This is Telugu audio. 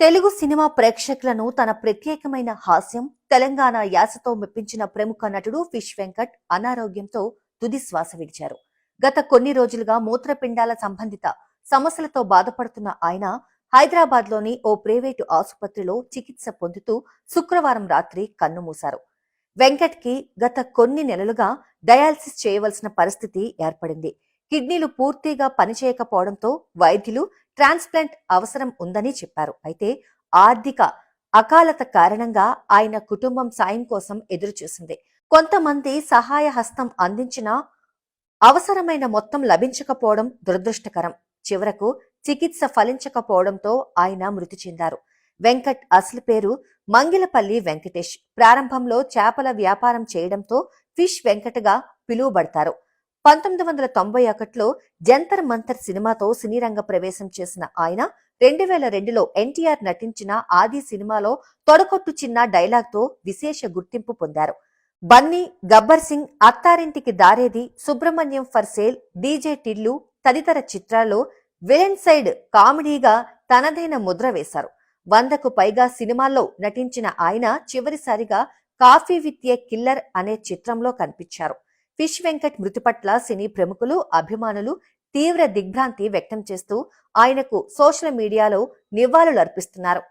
తెలుగు సినిమా ప్రేక్షకులను తన ప్రత్యేకమైన హాస్యం తెలంగాణ యాసతో మెప్పించిన ప్రముఖ నటుడు ఫిష్ వెంకట్ అనారోగ్యంతో తుది శ్వాస విడిచారు. గత కొన్ని రోజులుగా మూత్రపిండాల సంబంధిత సమస్యలతో బాధపడుతున్న ఆయన హైదరాబాద్లోని ఓ ప్రైవేటు ఆసుపత్రిలో చికిత్స పొందుతూ శుక్రవారం రాత్రి కన్నుమూశారు వెంకట్కి గత కొన్ని నెలలుగా డయాలసిస్ చేయవలసిన పరిస్థితి ఏర్పడింది. కిడ్నీలు పూర్తిగా పనిచేయకపోవడంతో వైద్యులు ట్రాన్స్ప్లాంట్ అవసరం ఉందని చెప్పారు. అయితే ఆర్థిక అకాలత కారణంగా ఆయన కుటుంబం సాయం కోసం ఎదురుచూసింది. కొంతమంది సహాయ హస్తం అందించినా అవసరమైన మొత్తం లభించకపోవడం దురదృష్టకరం. చివరకు చికిత్స ఫలించకపోవడంతో ఆయన మృతి చెందారు. వెంకట్ అసలు పేరు మంగిలపల్లి వెంకటేష్. ప్రారంభంలో చేపల వ్యాపారం చేయడంతో ఫిష్ వెంకటగా పిలువబడతారు. పంతొమ్మిది వందల తొంభై ఒకటిలో జంతర్ మంతర్ సినిమాతో సినీ రంగ ప్రవేశం చేసిన ఆయన రెండు వేల రెండులో ఎన్టీఆర్ నటించిన ఆది సినిమాలో తొడకొట్టు చిన్న డైలాగ్తో విశేష గుర్తింపు పొందారు. Bunny Gabbar Singh Attarintiki Daredi Subrahmanyam for sale DJ Tillu తదితర చిత్రాల్లో విలన్ సైడ్ కామెడీగా తనదైన ముద్ర వేశారు. వందకు పైగా సినిమాల్లో నటించిన ఆయన చివరిసారిగా కాఫీ విత్ ఏ కిల్లర్ అనే చిత్రంలో కనిపించారు. ఫిష్ వెంకట్ మృతి పట్ల సినీ ప్రముఖులు అభిమానులు తీవ్ర దిగ్భ్రాంతి వ్యక్తం చేస్తూ ఆయనకు సోషల్ మీడియాలో నివాళులర్పిస్తున్నారు.